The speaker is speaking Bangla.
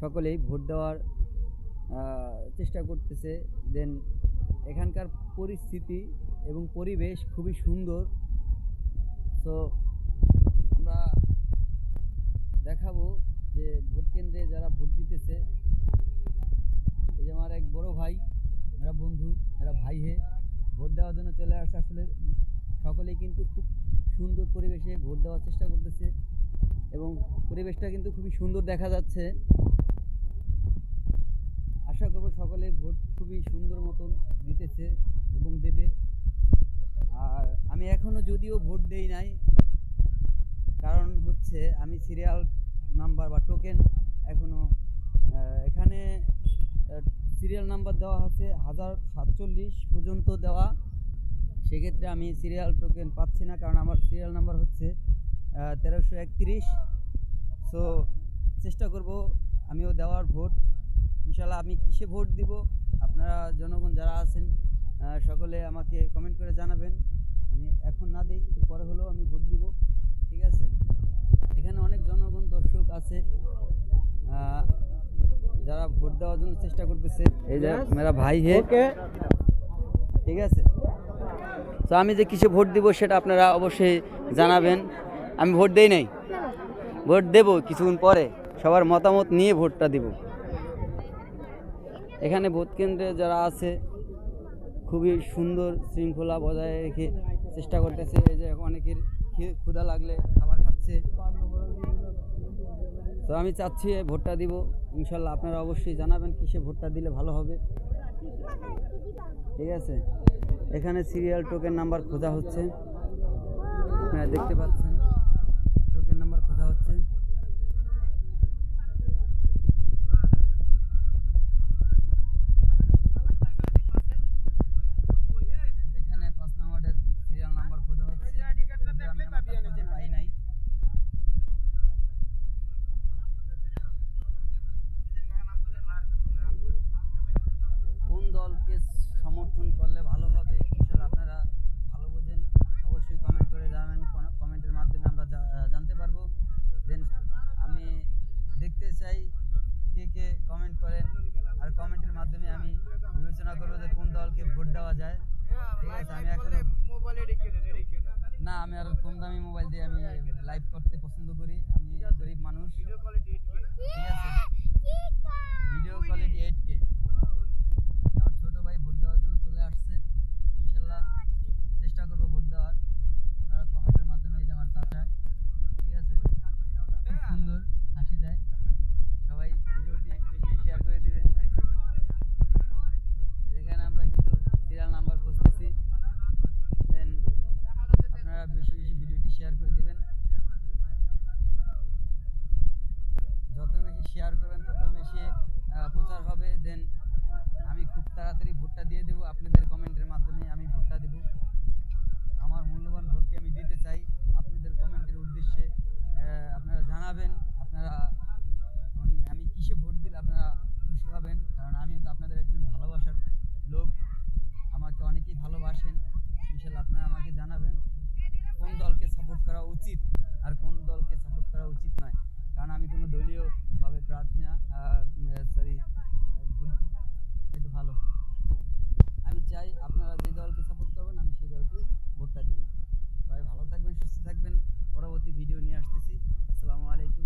সকলেই ভোট দেওয়ার চেষ্টা করতেছে। দেন এখানকার পরিস্থিতি এবং পরিবেশ খুবই সুন্দর। সো আমরা দেখাবো যে ভোট কেন্দ্রে যারা ভোট দিতেছে, এই যে আমার এক বড় ভাই মেরা বন্ধু মেরা ভাই হে। ভোট দেওয়ার জন্য চলে আসছে আসলে সকলেই কিন্তু খুব সুন্দর পরিবেশে ভোট দেওয়ার চেষ্টা করতেছে এবং পরিবেশটা কিন্তু খুবই সুন্দর দেখা যাচ্ছে। আশা করব সকলে ভোট খুবই সুন্দর মতন দিতেছে এবং দেবে। আর আমি এখনও যদিও ভোট দেই নাই কারণ হচ্ছে আমি সিরিয়াল নাম্বার বা টোকেন এখনও আহ, এখানে সিরিয়াল নাম্বার দেওয়া আছে হাজার সাতচল্লিশ পর্যন্ত দেওয়া। সেক্ষেত্রে আমি সিরিয়াল টোকেন পাচ্ছি না কারণ আমার সিরিয়াল নাম্বার হচ্ছে তেরোশো একত্রিশ। সো চেষ্টা করব আমিও দেওয়ার ভোট। ইনশাল্লাহ আমি কিসে ভোট দিব? আপনারা জনগণ যারা আছেন সকলে আমাকে কমেন্ট করে জানাবেন। আমি এখন না দিই পরে হলেও আমি ভোট দিব। ঠিক আছে? এখানে অনেক জনগণ দর্শক আছে যারা ভোট দেওয়ার জন্য চেষ্টা করতেছে। এই যে মেরা ভাই হে। ঠিক আছে? তো আমি যে কিসে ভোট দিব সেটা আপনারা অবশ্যই জানাবেন। আমি ভোট দেই নাই। ভোট দেব কিছুক্ষণ পরে। সবার মতামত নিয়ে ভোটটা দিব। এখানে ভোট কেন্দ্রে যারা আছে, খুবই সুন্দর শৃঙ্খলা বজায় রেখে চেষ্টা করতেছে। এই যে অনেকের ক্ষুধা লাগলে খাবার খাচ্ছে। তো আমি চাচ্ছি ভোটটা দিব। ইনশাল্লাহ আপনারা অবশ্যই জানাবেন কিসে ভোটটা দিলে ভালো হবে। ঠিক আছে? এখানে সিরিয়াল টোকেন নাম্বার খোঁজা হচ্ছে। আপনারা দেখতে পাচ্ছেন টোকেন নাম্বার খোঁজা হচ্ছে এখানে পাঁচ নম্বরের সিরিয়াল নাম্বার খোঁজা হচ্ছে যদিও আমি নাম্বারটা খুঁজে পাই নাই কোন দলকে সমর্থন করলে ভালো হবে। ইনশাল্লাহ আপনারা ভালো বোঝেন। অবশ্যই কমেন্ট করে জানাবেন। কমেন্টের মাধ্যমে আমরা জানতে পারব। দেন আমি দেখতে চাই কে কে কমেন্ট করেন। আর কমেন্টের মাধ্যমে আমি বিবেচনা করব যে কোন দলকে ভোট দেওয়া যায়। ঠিক আছে আমি এখন না আমি আর কম দামি মোবাইল দিয়ে আমি লাইভ করতে পছন্দ করি। আমি গরিব মানুষ। ঠিক আছে? ভিডিও কোয়ালিটি এইট কে আমার ছোট ভাই ভোট দেওয়ার জন্য চলে আসছে ইনশাল্লাহ চেষ্টা করব ভোট দেওয়ার আপনারা কমেন্টের মাধ্যমে এই যে আমার চাচা ঠিক আছে খুব সুন্দর হাসি দেয় সবাই ভিডিওটি বেশি শেয়ার করে দিবেন যেখানে আমরা কিন্তু সিরিয়াল নাম্বার খুঁজতেছি দেন আপনারা বেশি বেশি ভিডিওটি শেয়ার করে দিবেন যত বেশি শেয়ার করবেন তত বেশি প্রচার হবে। দেন আমি খুব তাড়াতাড়ি ভোটটা দিয়ে দেবো। আপনাদের কমেন্টের মাধ্যমে আমি ভোটটা দেব। আমার মূল্যবান ভোটটি আমি দিতে চাই। আপনাদের কমেন্টের উদ্দেশ্যে আপনারা জানাবেন। আপনারা মানে আমি কিসে ভোট দিলে আপনারা খুশি হবেন? কারণ আমি তো আপনাদের একজন ভালোবাসার লোক। আমাকে অনেকেই ভালোবাসেন। বিশাল আপনারা আমাকে জানাবেন। কোন দলকে সাপোর্ট করা উচিত আর কোন দলকে সাপোর্ট করা উচিত নয়। কারণ আমি কোনো দলীয়ভাবে সুস্থ থাকবেন। পরবর্তী ভিডিও নিয়ে আসতেছি। আসসালামু আলাইকুম।